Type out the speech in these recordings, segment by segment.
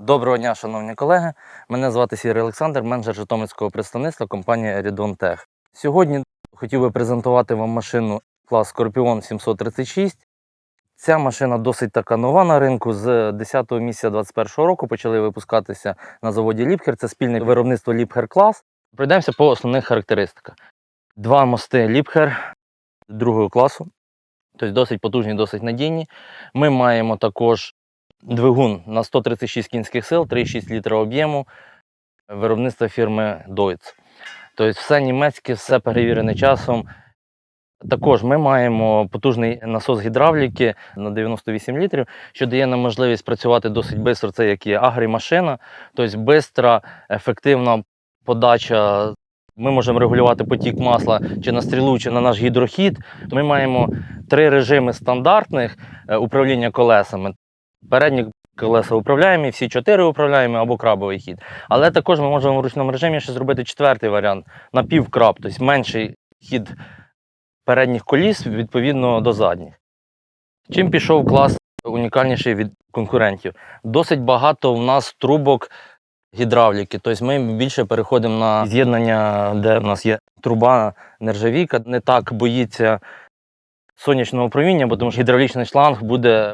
Доброго дня, шановні колеги. Мене звати Сірий Олександр, менеджер Житомирського представництва компанії Eridon Tech. Сьогодні хотів би презентувати вам машину клас Scorpion 736. Ця машина досить така нова на ринку. З 10 місяця 2021 року почали випускатися на заводі Ліпхер. Це спільне виробництво Ліпхер клас. Пройдемося по основних характеристиках. Два мости Ліпхер другого класу, тобто досить потужні, досить надійні. Ми маємо також Двигун на 136 кінських сил, 3,6 літра об'єму виробництва фірми Deutz. Тобто все німецьке, все перевірене часом. Також ми маємо потужний насос гідравліки на 98 літрів, що дає нам можливість працювати досить швидко. Це як є агрімашина, тобто швидка, ефективна подача. Ми можемо регулювати потік масла чи на стрілу, чи на наш гідрохід. Ми маємо три режими стандартних е, управління колесами. Передні колеса управляємо, всі чотири управляємо або крабовий хід. Але також ми можемо в ручному режимі ще зробити четвертий варіант напівкраб, тобто менший хід передніх коліс відповідно до задніх. Чим пішов клас унікальніший від конкурентів? Досить багато в нас трубок гідравліки. Тобто ми більше переходимо на з'єднання, де в нас є труба нержавійка, не так боїться сонячного проміння, бо тому що гідравлічний шланг буде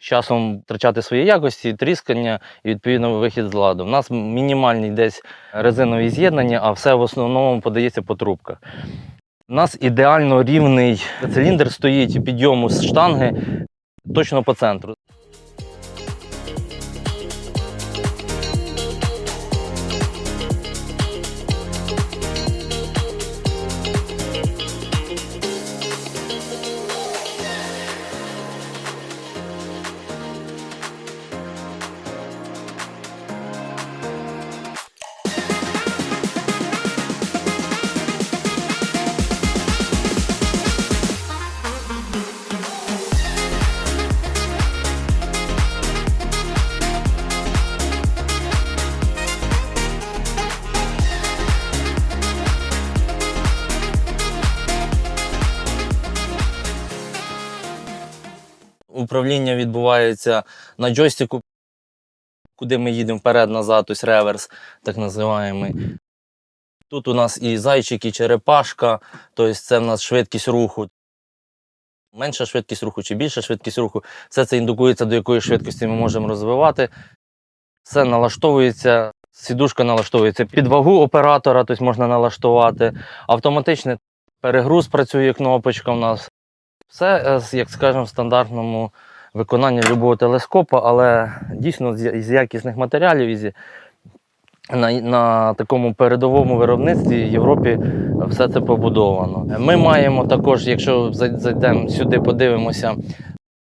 з часом втрачати свої якості, тріскання і відповідно вихід з ладу. У нас мінімальні десь резинові з'єднання, а все в основному подається по трубках. У нас ідеально рівний циліндр стоїть підйому з штанги точно по центру. Управління відбувається на джойстику, куди ми їдемо вперед-назад, тобто реверс, так називаємо. Тут у нас і зайчик, і черепашка, тобто це в нас швидкість руху. Менша швидкість руху чи більша швидкість руху. Все це індукується, до якої швидкості ми можемо розвивати. Все налаштовується, сідушка налаштовується під вагу оператора, тобто можна налаштувати. Автоматичний перегруз працює кнопочка у нас. Все, е, як скажемо, в стандартному виконанні любого телескопа, але дійсно з, якісних матеріалів і на, на такому передовому виробництві в Європі все це побудовано. Ми маємо також, якщо зайдемо сюди, подивимося,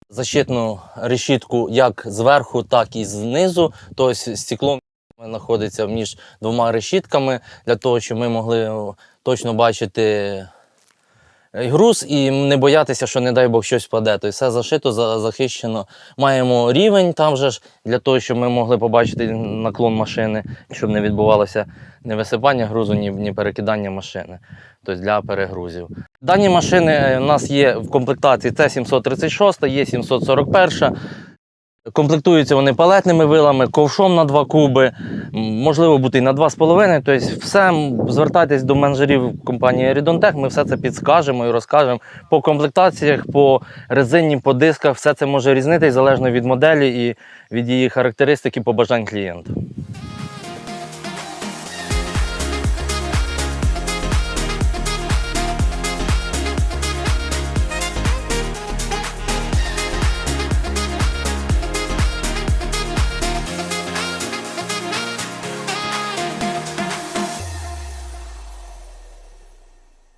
защитну решітку як зверху, так і знизу. Тобто стекло знаходиться між двома решітками для того, щоб ми могли точно бачити груз і не боятися, що, не дай Бог, щось впаде. Тобто все зашито, захищено. Маємо рівень там же ж для того, щоб ми могли побачити наклон машини, щоб не відбувалося ні висипання грузу, ні, ні перекидання машини. Тобто для перегрузів. Дані машини е, у нас є в комплектації. Це 736, є 741. Комплектуються вони палетними вилами, ковшом на 2 куби, можливо бути і на 2,5. Тобто, все звертайтесь до менеджерів компанії Рідонтех, ми все це підскажемо і розкажемо по комплектаціях, по резині, по дисках. Все це може різнитись залежно від моделі і від її характеристики побажань клієнта.